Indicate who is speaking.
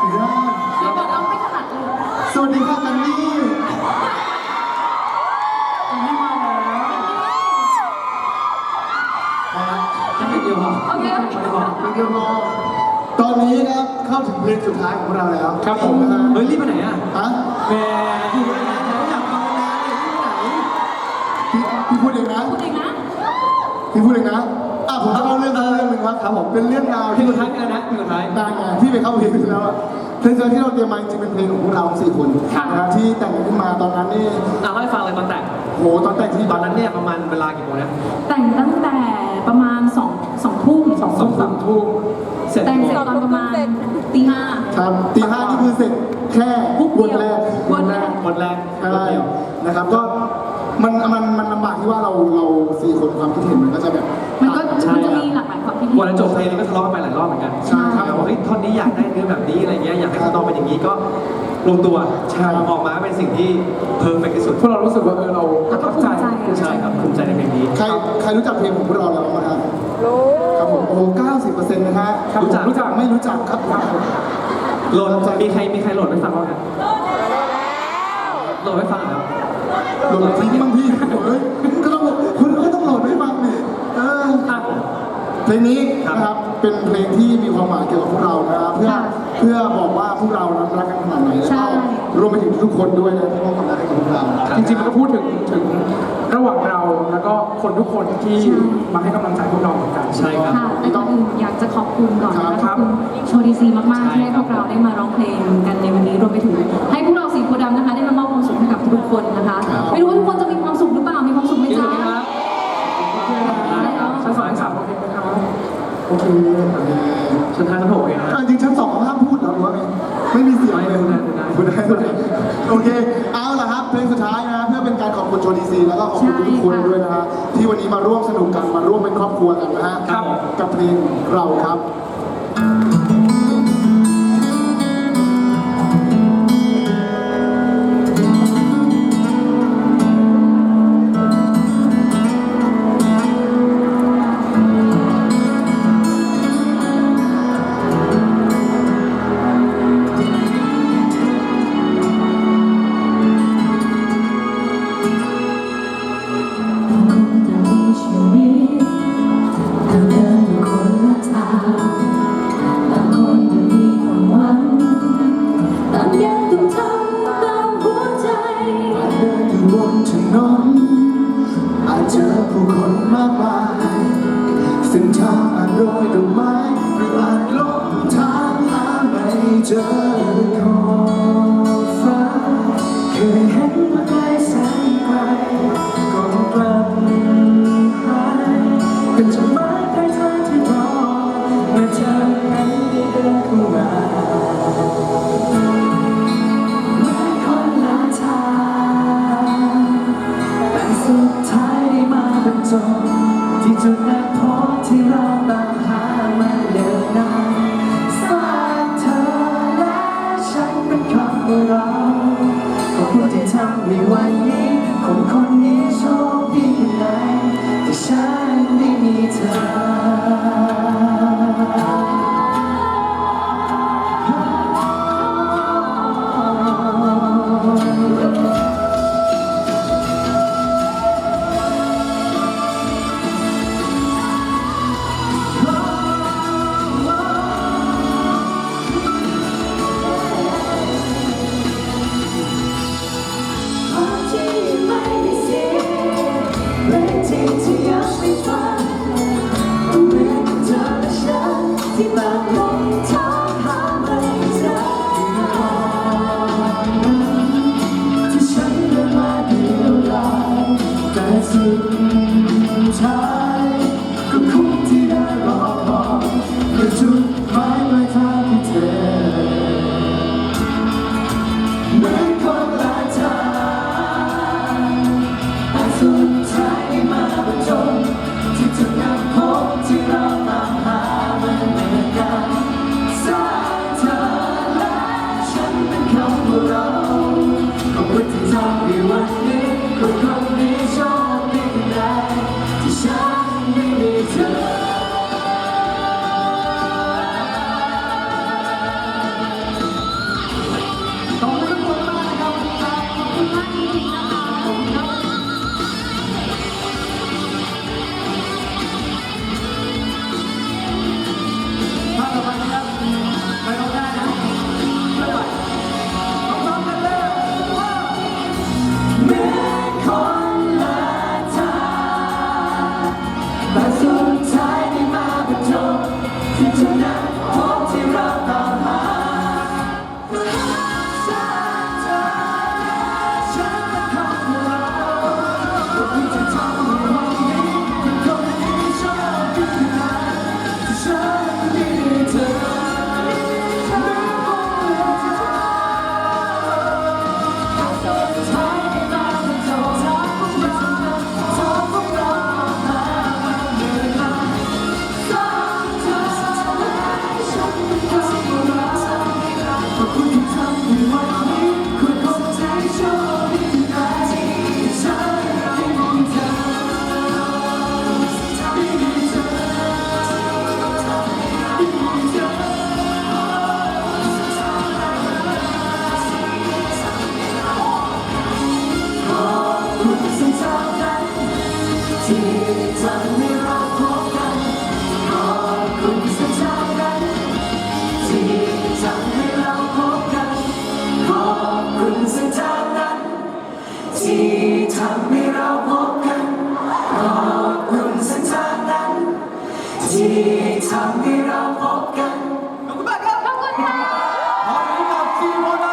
Speaker 1: สุดยอด
Speaker 2: เดี๋ยวบอกเราไม่ถนัดเลย
Speaker 1: สวัสดีครับกันนี่
Speaker 3: ไม่มาแล้ว
Speaker 1: นะฮะ
Speaker 3: แค่เดียวพอ
Speaker 2: โอเค
Speaker 3: ไม่พอ
Speaker 1: เป็นเดียวรอตอนนี้นะครับเข้าถึงเพลงสุดท้ายของเราแล้ว
Speaker 3: ครับผม
Speaker 1: นะฮะ
Speaker 3: เฮ้ยรีบไปไหนอะ
Speaker 1: ฮะ
Speaker 3: แหมอยู่นานๆแล้วอยากฟังนานๆเนี่ยรีบไปไหน
Speaker 1: พี่พี่พูดเองนะ
Speaker 2: พูดเองนะ
Speaker 1: พี่พูดเองนะ อะผมจะเล่าเรื่องเรื่องหนึ่งครับครับผมเป็นเรื่องราว
Speaker 3: เพลง
Speaker 1: ที่
Speaker 3: สุดท้ายเป็นอะไรนะเพลงสุดท้าย
Speaker 1: นานไงพี่ไปเข้าเพลงไปแล้วอะเพลงที่เราเตรียมมาจริงๆเป็นเพลงของพวกเราสี่คน
Speaker 3: ครับ
Speaker 1: นะฮะที่แต่งขึ้นมาตอนนั้นนี่
Speaker 3: อะเล่าให้ฟังเลยตอนแต่ง
Speaker 1: โหตอนแต่งที่
Speaker 3: ตอนนั้นเนี่ยประมาณเวลากี่โมงนะ
Speaker 2: แต่งตั้งแต่ประมาณสองสองทุ่มสอง
Speaker 3: สอ
Speaker 2: ทุ่
Speaker 3: ง
Speaker 2: ม
Speaker 3: สามทุ่มเสร็จ
Speaker 2: แต่ง
Speaker 3: กี่
Speaker 2: เสร็จ
Speaker 3: โมง
Speaker 2: ตอนประมาณตีห้า
Speaker 1: ครับตีห้านี่คือเสร็จแค่
Speaker 2: ปุ๊บ
Speaker 1: วน
Speaker 2: เดียว
Speaker 1: แรก
Speaker 2: วนแรก
Speaker 3: หมดแรง
Speaker 1: ใช่
Speaker 3: หมดเดียว
Speaker 1: นะครับก็มันมันมันลำบากที่ว่าเราเราสี่คนความคิดเห็นมันก็จะแบบ
Speaker 2: มันก็
Speaker 3: ใช่
Speaker 2: มันจะมีหลากหลายความคิดเห็น
Speaker 3: วันนั้นจบเพลงนี้ก็ทะเลาะกันไปหลายรอบเหมือนกัน
Speaker 1: ใช่ ครับ
Speaker 3: แบบว่าเฮ้ยท่อนนี้อยากได้เนื้อแบบนี้อะไรเงี้ยอยากให้ท่อนต้องเป็นอย่างนี้ก็ลงตัว
Speaker 1: ใช่
Speaker 3: ออกมาเป็นสิ่งที่เพอร์เฟกที่สุด
Speaker 4: พวกเรารู้สึกว่าเออเรา
Speaker 2: แล้วก็ภูมิใจอะ
Speaker 3: ใช่ครับภูมิใจในเพลงนี้
Speaker 1: ใครใครรู้จักเพลงของพวกเราแล้วบ้างครับรู้ครับผมโอ้เก้าสิบเปอร์เซ็นต์นะฮะ
Speaker 3: ครับรู้จัก
Speaker 1: รู้จักไม่รู้จักครับ
Speaker 3: โหลดมีใครมีใครโหลดไว้ฟังบ้างครับโหลดไว้ฟังเหรอ
Speaker 1: โหลดทิ้งบ้างพี่เฮ้ยก็ต้องคุณก็ต้องโหลดให้ฟังดิเออ
Speaker 3: อะ
Speaker 1: เพลงนี้
Speaker 3: ครับ
Speaker 1: นะครับเป็นเพลงที่มีความหมายเกี่ยวกับพวกเรานะครับเพื่อ
Speaker 2: ค่ะ
Speaker 1: เพื่อบอกว่าพวกเรานั้นรักกันขนาดไหนแล้ว
Speaker 2: ใช่
Speaker 1: ก็รวมไปถึงทุกคนด้วยนะที่มอบความรักให้กับพวกเรา
Speaker 3: ครับ
Speaker 4: จริงๆมันก็พูดถึงถึงระหว่างเราแล้วก็คนทุกคนที่
Speaker 2: ใช่
Speaker 4: มาให้กำลังใจพวกเราเหมือนกัน
Speaker 3: ใช่ครับ
Speaker 2: ค่ะแต่ก่อนอื่นอยากจะขอบคุณก่อนนะ
Speaker 4: ครั
Speaker 2: คะขอ
Speaker 4: บบ
Speaker 2: คุณโชดีซีมากๆ
Speaker 3: ใช่
Speaker 2: ที่ให้พวกเราได้มาร้องเพลงกัน โอเค
Speaker 4: ชั้นห้า
Speaker 3: ชั้นหกเองนะ
Speaker 1: อะจริงชั้นสองเขาห้ามพูดเหรอหรือว่าไงไม่มีเสียงเลย
Speaker 3: ไม่ได้ไม่ได้
Speaker 1: พูดได้พูดได้โอเค เอาล่ะครับ เพลงสุดท้ายนะ เพื่อเป็นการขอบคุณโชดีซีแล้วก็ขอบคุณทุกคนด้วยนะฮะที่วันนี้มาร่วมสนุกกันมาร่วมเป็นครอบครัวกันนะฮะ
Speaker 3: ครับ
Speaker 1: กับเพลงเราครับ
Speaker 5: เจ
Speaker 1: อขอบฟ้าเคยเห็นมาไกลแสนไกลก่อนกลับหายเป็นจดหมายปลายทางที่รอเมื่อเธอนั้นได้เดินเข้ามา
Speaker 5: เหมือนคนละทางแต่สุดท้ายได้มาบรรจบที่จุดนัดพบที่เราตามหามา คนคนนี้โชคดี ที่ทำให้เราพบกันขอบคุณสัญญางนั้น ที่ทำให้เรา